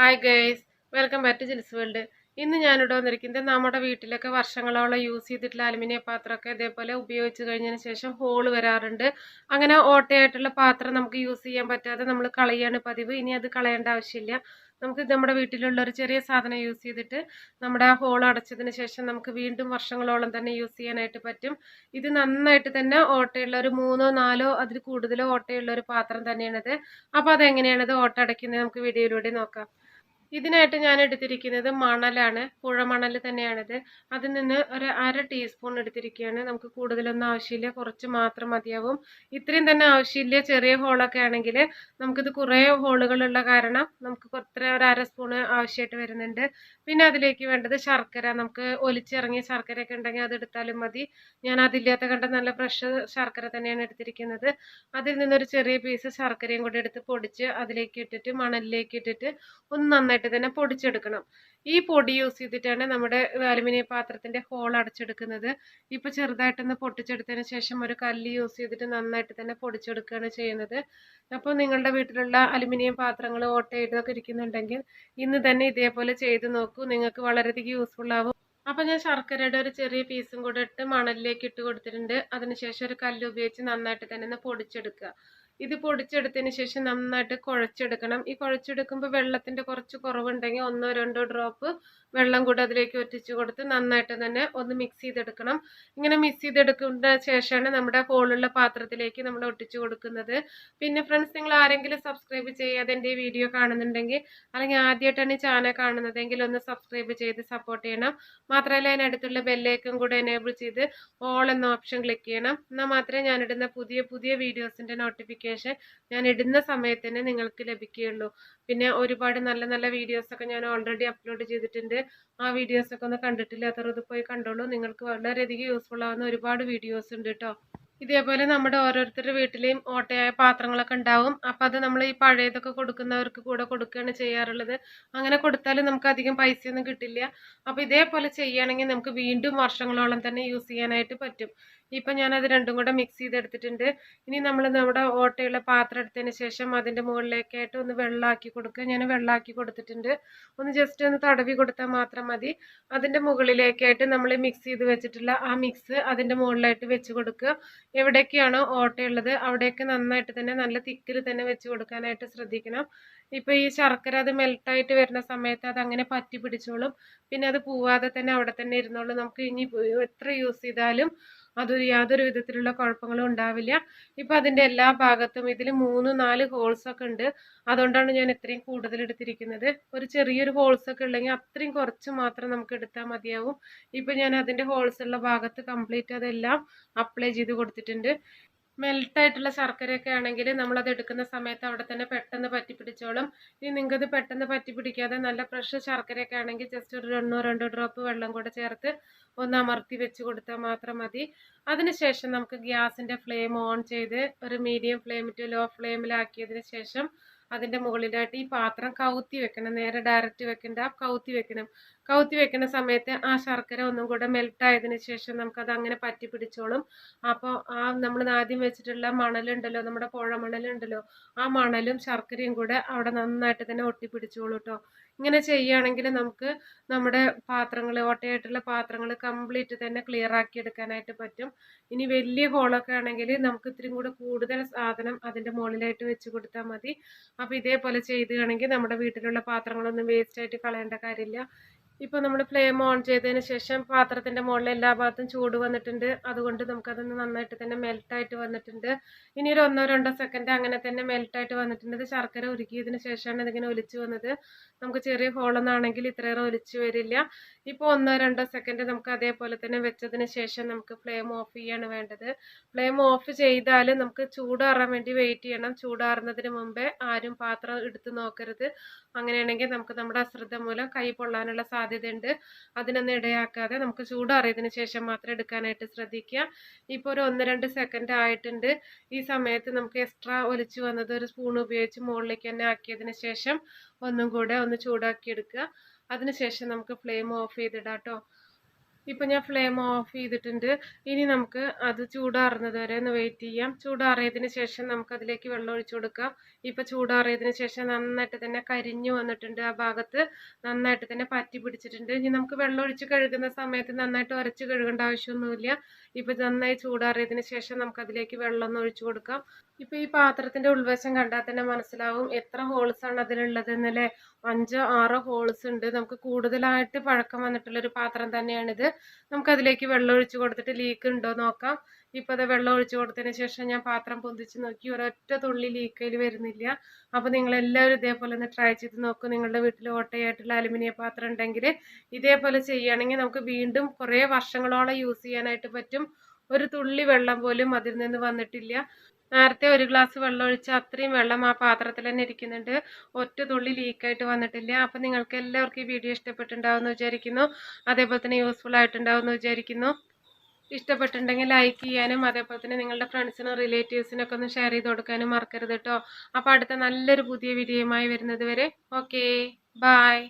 Hi guys welcome back to Jils world ഇന്ന് ഞാനിവിടെ വന്നിരിക്കുന്നത് നമ്മുടെ വീട്ടിലൊക്കെ വർഷങ്ങളോളം യൂസ് ചെയ്തിട്ടുള്ള അലുമിനിയം പാത്രമൊക്കെ ഇതേപോലെ ഉപയോഗിച്ച് കഴിഞ്ഞതിന് ശേഷം ഹോൾ വരാറുണ്ട്. അങ്ങനെ ഓട്ടയായിട്ടുള്ള പാത്രം നമുക്ക് യൂസ് ചെയ്യാൻ പറ്റാതെ നമ്മൾ കളയാണ് പതിവ്. ഇനി അത് കളയേണ്ട ആവശ്യമില്ല. നമുക്ക് നമ്മുടെ വീട്ടിലുള്ള ഒരു ചെറിയ സാധനം യൂസ് ചെയ്തിട്ട് നമ്മുടെ ആ ഹോൾ അടച്ചതിന് ശേഷം നമുക്ക് വീണ്ടും വർഷങ്ങളോളം തന്നെ യൂസ് ചെയ്യാനായിട്ട് പറ്റും. ഇത് നന്നായിട്ട് തന്നെ ഓട്ടയുള്ള ഒരു മൂന്നോ നാലോ അതിൽ കൂടുതലോ ഓട്ടയുള്ള ഒരു പാത്രം തന്നെയാണിത്. അപ്പോൾ അതെങ്ങനെയാണത് ഓട്ട അടയ്ക്കുന്നത് നമുക്ക് വീഡിയോയിലൂടെ നോക്കാം. ഇതിനായിട്ട് ഞാൻ എടുത്തിരിക്കുന്നത് മണലാണ് പുഴമണൽ തന്നെയാണിത്. അതിൽ നിന്ന് ഒരു അര ടീസ്പൂൺ എടുത്തിരിക്കുകയാണ്. നമുക്ക് കൂടുതലൊന്നും ആവശ്യമില്ല. കുറച്ച് മാത്രം മതിയാവും. ഇത്രയും തന്നെ ആവശ്യമില്ല. ചെറിയ ഹോളൊക്കെ ആണെങ്കിൽ നമുക്കിത് കുറേ ഹോളുകളുള്ള കാരണം നമുക്ക് ഇത്ര ഒരു അര സ്പൂണ് ആവശ്യമായിട്ട് വരുന്നുണ്ട്. പിന്നെ അതിലേക്ക് വേണ്ടത് ശർക്കര. നമുക്ക് ഒലിച്ചിറങ്ങിയ ശർക്കരയൊക്കെ ഉണ്ടെങ്കിൽ അത് എടുത്താലും മതി. ഞാൻ അതില്ലാത്ത കണ്ട നല്ല ഫ്രഷ് ശർക്കര തന്നെയാണ് എടുത്തിരിക്കുന്നത്. അതിൽ നിന്നൊരു ചെറിയ പീസ് ശർക്കരയും കൂടി എടുത്ത് പൊടിച്ച് അതിലേക്ക് ഇട്ടിട്ട് മണലിലേക്ക് ഇട്ടിട്ട് ഒന്ന് നന്നായിട്ട് തന്നെ പൊടിച്ചെടുക്കണം. ഈ പൊടി യൂസ് ചെയ്തിട്ടാണ് നമ്മുടെ അലുമിനിയം പാത്രത്തിന്റെ ഹോൾ അടച്ചെടുക്കുന്നത്. ഇപ്പൊ ചെറുതായിട്ടൊന്ന് പൊട്ടിച്ചെടുത്തതിന് ശേഷം ഒരു കല്ല് യൂസ് ചെയ്തിട്ട് നന്നായിട്ട് തന്നെ പൊടിച്ചെടുക്കുകയാണ് ചെയ്യുന്നത്. അപ്പോൾ നിങ്ങളുടെ വീട്ടിലുള്ള അലുമിനിയം പാത്രങ്ങൾ ഓട്ട ഇതൊക്കെ ഇരിക്കുന്നുണ്ടെങ്കിൽ ഇന്ന് തന്നെ ഇതേപോലെ ചെയ്ത് നോക്കൂ. നിങ്ങൾക്ക് വളരെയധികം യൂസ്ഫുൾ ആവും. അപ്പോൾ ഞാൻ ശർക്കരയുടെ ഒരു ചെറിയ പീസും കൂടെ ഇട്ട് മണലിലേക്ക് ഇട്ട് കൊടുത്തിട്ടുണ്ട്. അതിനുശേഷം ഒരു കല്ല് ഉപയോഗിച്ച് നന്നായിട്ട് തന്നെ ഒന്ന് പൊടിച്ചെടുക്കുക. ഇത് പൊടിച്ചെടുത്തതിന് ശേഷം നന്നായിട്ട് കുഴച്ചെടുക്കണം. ഈ കുഴച്ചെടുക്കുമ്പോൾ വെള്ളത്തിന്റെ കുറച്ച് കുറവുണ്ടെങ്കിൽ ഒന്നോ രണ്ടോ ഡ്രോപ്പ് വെള്ളം കൂടെ അതിലേക്ക് ഒറ്റിച്ച് കൊടുത്ത് നന്നായിട്ട് തന്നെ ഒന്ന് മിക്സ് ചെയ്തെടുക്കണം. ഇങ്ങനെ മിക്സ് ചെയ്തെടുക്കുന്ന ശേഷമാണ് നമ്മുടെ ഹോളുള്ള പാത്രത്തിലേക്ക് നമ്മൾ ഒട്ടിച്ചു കൊടുക്കുന്നത്. പിന്നെ ഫ്രണ്ട്സ് നിങ്ങൾ ആരെങ്കിലും സബ്സ്ക്രൈബ് ചെയ്യാതെ എന്റെ വീഡിയോ കാണുന്നുണ്ടെങ്കിൽ അല്ലെങ്കിൽ ആദ്യമായിട്ടാണ് ഈ ചാനൽ കാണുന്നതെങ്കിൽ ഒന്ന് സബ്സ്ക്രൈബ് ചെയ്ത് സപ്പോർട്ട് ചെയ്യണം. മാത്രമല്ല അതിനടുത്തുള്ള ബെല്ലേക്കും കൂടെ എനേബിൾ ചെയ്ത് ഓൾ എന്ന ഓപ്ഷൻ ക്ലിക്ക് ചെയ്യണം. എന്നാൽ മാത്രമേ ഞാനിടുന്ന പുതിയ പുതിയ വീഡിയോസിന്റെ നോട്ടിഫിക്കേഷൻ ഞാൻ ഇടുന്ന സമയത്ത് തന്നെ നിങ്ങൾക്ക് ലഭിക്കുകയുള്ളൂ. പിന്നെ ഒരുപാട് നല്ല നല്ല വീഡിയോസൊക്കെ ഞാൻ ഓൾറെഡി അപ്ലോഡ് ചെയ്തിട്ടുണ്ട്. ആ വീഡിയോസൊക്കെ ഒന്ന് കണ്ടിട്ടില്ലാത്തവർ ഇത് പോയി കണ്ടോളൂ. നിങ്ങൾക്ക് വളരെയധികം യൂസ്ഫുൾ ആവുന്ന ഒരുപാട് വീഡിയോസ് ഉണ്ട് കേട്ടോ ഇതേപോലെ നമ്മുടെ ഓരോരുത്തരുടെ വീട്ടിലെയും ഓട്ടയായ പാത്രങ്ങളൊക്കെ ഉണ്ടാവും. അപ്പം അത് നമ്മൾ ഈ പഴയതൊക്കെ കൊടുക്കുന്നവർക്ക് കൂടെ കൊടുക്കുകയാണ് ചെയ്യാറുള്ളത്. അങ്ങനെ കൊടുത്താലും നമുക്ക് അധികം പൈസയൊന്നും കിട്ടില്ല. അപ്പോൾ ഇതേപോലെ ചെയ്യുകയാണെങ്കിൽ നമുക്ക് വീണ്ടും വർഷങ്ങളോളം തന്നെ യൂസ് ചെയ്യാനായിട്ട് പറ്റും. ഇപ്പം ഞാനത് രണ്ടും കൂടെ മിക്സ് ചെയ്തെടുത്തിട്ടുണ്ട്. ഇനി നമ്മൾ നമ്മുടെ ഓട്ടയുള്ള പാത്രം എടുത്തതിന് ശേഷം അതിന്റെ മുകളിലേക്കായിട്ട് ഒന്ന് വെള്ളമാക്കി കൊടുക്കുക. ഞാൻ വെള്ളമാക്കി കൊടുത്തിട്ടുണ്ട്. ഒന്ന് ജസ്റ്റ് ഒന്ന് തടവി കൊടുത്താൽ മാത്രം മതി. അതിന്റെ മുകളിലേക്കായിട്ട് നമ്മൾ മിക്സ് ചെയ്ത് വെച്ചിട്ടുള്ള ആ മിക്സ് അതിന്റെ മുകളിലായിട്ട് വെച്ച് കൊടുക്കുക. എവിടെയൊക്കെയാണോ ഓട്ടയുള്ളത് അവിടെയൊക്കെ നന്നായിട്ട് തന്നെ നല്ല തിക്കിൽ തന്നെ വെച്ച് കൊടുക്കാനായിട്ട് ശ്രദ്ധിക്കണം. ഇപ്പോൾ ഈ ശർക്കര അത് മെൽട്ടായിട്ട് വരുന്ന സമയത്ത് അത് അങ്ങനെ പറ്റി പിടിച്ചോളും. പിന്നെ അത് പോവാതെ തന്നെ അവിടെ തന്നെ ഇരുന്നോളും. നമുക്ക് ഇനി എത്ര യൂസ് ചെയ്താലും അതൊരു യാതൊരു വിധത്തിലുള്ള കുഴപ്പങ്ങളും ഉണ്ടാവില്ല. ഇപ്പം അതിന്റെ എല്ലാ ഭാഗത്തും ഇതിൽ മൂന്ന് നാല് ഹോൾസ് ഒക്കെ ഉണ്ട്. അതുകൊണ്ടാണ് ഞാൻ ഇത്രയും കൂടുതൽ എടുത്തിരിക്കുന്നത്. ഒരു ചെറിയൊരു ഹോൾസ് ഒക്കെ ഉള്ളെങ്കിൽ അത്രയും കുറച്ച് മാത്രം നമുക്ക് എടുത്താൽ മതിയാവും. ഇപ്പം ഞാൻ അതിന്റെ ഹോൾസ് ഉള്ള ഭാഗത്ത് കംപ്ലീറ്റ് അതെല്ലാം അപ്ലൈ ചെയ്ത് കൊടുത്തിട്ടുണ്ട്. മെൽട്ടായിട്ടുള്ള ശർക്കരയൊക്കെ ആണെങ്കിൽ നമ്മളത് എടുക്കുന്ന സമയത്ത് അവിടെ തന്നെ പെട്ടെന്ന് പറ്റി പിടിച്ചോളും ഇനി നിങ്ങൾക്കത് പെട്ടെന്ന് പറ്റി പിടിക്കാതെ നല്ല ഫ്രഷ് ശർക്കരയൊക്കെ ആണെങ്കിൽ ജസ്റ്റ് ഒരു ഒന്നോ രണ്ടോ ഡ്രോപ്പ് വെള്ളം കൂടെ ചേർത്ത് ഒന്ന് അമർത്തി വെച്ച് കൊടുത്താൽ മാത്രം മതി. അതിനുശേഷം നമുക്ക് ഗ്യാസിന്റെ ഫ്ലെയിം ഓൺ ചെയ്ത് ഒരു മീഡിയം ഫ്ലെയിം ടു ലോ ഫ്ലെയിമിലാക്കിയതിന് ശേഷം അതിന്റെ മുകളിലായിട്ട് ഈ പാത്രം കൗത്തി വെക്കണം. നേരെ ഡയറക്റ്റ് വെക്കണ്ട കൗത്തി വെക്കണം. കൗത്തി വെക്കുന്ന സമയത്ത് ആ ശർക്കര ഒന്നും കൂടെ മെൽറ്റ് ആയതിനു ശേഷം നമുക്കത് അങ്ങനെ പറ്റി പിടിച്ചോളും. അപ്പോൾ ആ നമ്മൾ ആദ്യം വെച്ചിട്ടുള്ള മണലുണ്ടല്ലോ നമ്മുടെ പുഴ മണലുണ്ടല്ലോ ആ മണലും ശർക്കരയും കൂടെ അവിടെ നന്നായിട്ട് തന്നെ ഒട്ടിപ്പിടിച്ചോളൂ കേട്ടോ ഇങ്ങനെ ചെയ്യുകയാണെങ്കിൽ നമുക്ക് നമ്മുടെ പാത്രങ്ങൾ ഓട്ടയായിട്ടുള്ള പാത്രങ്ങൾ കംപ്ലീറ്റ് തന്നെ ക്ലിയർ ആക്കി എടുക്കാനായിട്ട് പറ്റും. ഇനി വലിയ ഹോളൊക്കെ ആണെങ്കിൽ നമുക്ക് ഇത്തിരി കൂടെ കൂടുതൽ സാധനം അതിന്റെ മുകളിലായിട്ട് വെച്ച് കൊടുത്താൽ മതി. അപ്പോൾ ഇതേപോലെ ചെയ്യുകയാണെങ്കിൽ നമ്മുടെ വീട്ടിലുള്ള പാത്രങ്ങളൊന്നും വേസ്റ്റ് ആയിട്ട് കളയേണ്ട കാര്യമില്ല. ഇപ്പോൾ നമ്മൾ ഫ്ലെയിം ഓൺ ചെയ്തതിന് ശേഷം പാത്രത്തിന്റെ മുകളിൽ എല്ലാ ഭാഗത്തും ചൂട് വന്നിട്ടുണ്ട്. അതുകൊണ്ട് നമുക്കതൊന്ന് നന്നായിട്ട് തന്നെ മെൽട്ടായിട്ട് വന്നിട്ടുണ്ട്. ഇനി ഒരു ഒന്നോ രണ്ടോ സെക്കൻഡ് അങ്ങനെ തന്നെ മെൽട്ടായിട്ട് വന്നിട്ടുണ്ട്. ശർക്കര ഉരുക്കിയതിന് ശേഷമാണ് ഇതിങ്ങനെ ഒലിച്ചു വന്നത്. നമുക്ക് ചെറിയ ഹോളൊന്നാണെങ്കിൽ ഇത്രയേറെ ഒലിച്ചു വരില്ല. ഇപ്പോൾ ഒന്നോ രണ്ടോ സെക്കൻഡ് നമുക്ക് അതേപോലെ തന്നെ വെച്ചതിന് ശേഷം നമുക്ക് ഫ്ലെയിം ഓഫ് ചെയ്യാണ് വേണ്ടത്. ഫ്ലെയിം ഓഫ് ചെയ്താൽ നമുക്ക് ചൂടാറാൻ വേണ്ടി വെയിറ്റ് ചെയ്യണം. ചൂടാറുന്നതിന് മുമ്പേ ആരും പാത്രം എടുത്ത് നോക്കരുത്. അങ്ങനെയാണെങ്കിൽ നമുക്ക് നമ്മുടെ അശ്രദ്ധ മൂലം കൈ പൊള്ളാനുള്ള സാധ്യതയുണ്ട്. അതിനൊന്നും ഇടയാക്കാതെ നമുക്ക് ചൂടാറിയതിന് ശേഷം മാത്രം എടുക്കാനായിട്ട് ശ്രദ്ധിക്കുക. ഇപ്പോൾ ഒരു ഒന്ന് രണ്ട് സെക്കൻഡ് ആയിട്ടുണ്ട്. ഈ സമയത്ത് നമുക്ക് എക്സ്ട്രാ ഒലിച്ചു വന്നത് ഒരു സ്പൂൺ ഉപയോഗിച്ച് മുകളിലേക്ക് തന്നെ ആക്കിയതിന് ശേഷം ഒന്നും കൂടെ ഒന്ന് ചൂടാക്കി എടുക്കുക. അതിനുശേഷം നമുക്ക് ഫ്ലെയിം ഓഫ് ചെയ്തിടാം കേട്ടോ. ഇപ്പം ഞാൻ ഫ്ലെയിം ഓഫ് ചെയ്തിട്ടുണ്ട്. ഇനി നമുക്ക് അത് ചൂടാറുന്നത് വരെ ഒന്ന് വെയിറ്റ് ചെയ്യാം. ചൂടാറിയതിന് ശേഷം നമുക്ക് അതിലേക്ക് വെള്ളം ഒഴിച്ചു കൊടുക്കാം. ഇപ്പം ചൂടാറിയതിന് ശേഷം നന്നായിട്ട് തന്നെ കരിഞ്ഞു വന്നിട്ടുണ്ട് ആ ഭാഗത്ത്. നന്നായിട്ട് തന്നെ പറ്റി പിടിച്ചിട്ടുണ്ട്. ഇനി നമുക്ക് വെള്ളം ഒഴിച്ച് കഴുകുന്ന സമയത്ത് നന്നായിട്ട് ഉരച്ച് കഴുകേണ്ട ആവശ്യമൊന്നുമില്ല. ഇപ്പം നന്നായി ചൂടാറിയതിന് ശേഷം നമുക്ക് അതിലേക്ക് വെള്ളം ഒന്ന് ഒഴിച്ചു കൊടുക്കാം. ഇപ്പം ഈ പാത്രത്തിന്റെ ഉൾവശം കണ്ടാൽ തന്നെ മനസ്സിലാവും എത്ര ഹോൾസ് ആണ് അതിലുള്ളത് എന്നല്ലേ? അഞ്ചോ ആറോ ഹോൾസ് ഉണ്ട്. നമുക്ക് കൂടുതലായിട്ട് പഴക്കം വന്നിട്ടുള്ള ഒരു പാത്രം തന്നെയാണിത്. നമുക്ക് അതിലേക്ക് വെള്ളം ഒഴിച്ചു കൊടുത്തിട്ട് ലീക്ക് ഉണ്ടോ നോക്കാം. ഇപ്പൊ അത് വെള്ളം ഒഴിച്ചു കൊടുത്തതിന് ശേഷം ഞാൻ പാത്രം പൊന്തിച്ച് നോക്കി. ഒരൊറ്റ തുള്ളി ലീക്കയിൽ വരുന്നില്ല. അപ്പൊ നിങ്ങൾ എല്ലാവരും ഇതേപോലെ ഒന്ന് ട്രൈ ചെയ്ത് നോക്കൂ. നിങ്ങളുടെ വീട്ടിൽ ഓട്ടയായിട്ടുള്ള അലുമിനിയം പാത്രം ഉണ്ടെങ്കിൽ ഇതേപോലെ ചെയ്യുകയാണെങ്കിൽ നമുക്ക് വീണ്ടും കുറേ വർഷങ്ങളോളം യൂസ് ചെയ്യാനായിട്ട് പറ്റും. ഒരു തുള്ളി വെള്ളം പോലും അതിൽ നിന്ന് വന്നിട്ടില്ല. നേരത്തെ ഒരു ഗ്ലാസ് വെള്ളം ഒഴിച്ച് അത്രയും വെള്ളം ആ പാത്രത്തിൽ തന്നെ ഇരിക്കുന്നുണ്ട്. ഒറ്റ തുള്ളി ലീക്കായിട്ട് വന്നിട്ടില്ല. അപ്പം നിങ്ങൾക്ക് എല്ലാവർക്കും ഈ വീഡിയോ ഇഷ്ടപ്പെട്ടുണ്ടാവും എന്ന് വിചാരിക്കുന്നു. അതേപോലെ തന്നെ യൂസ്ഫുൾ ആയിട്ടുണ്ടാവും എന്ന് വിചാരിക്കുന്നു. ഇഷ്ടപ്പെട്ടിട്ടുണ്ടെങ്കിൽ ലൈക്ക് ചെയ്യാനും അതേപോലെ തന്നെ നിങ്ങളുടെ ഫ്രണ്ട്സിനും റിലേറ്റീവ്സിനൊക്കെ ഒന്ന് ഷെയർ ചെയ്ത് കൊടുക്കാനും മറക്കരുത് കേട്ടോ അപ്പോൾ അടുത്ത നല്ലൊരു പുതിയ വീഡിയോയുമായി വരുന്നത് വരെ. Okay bye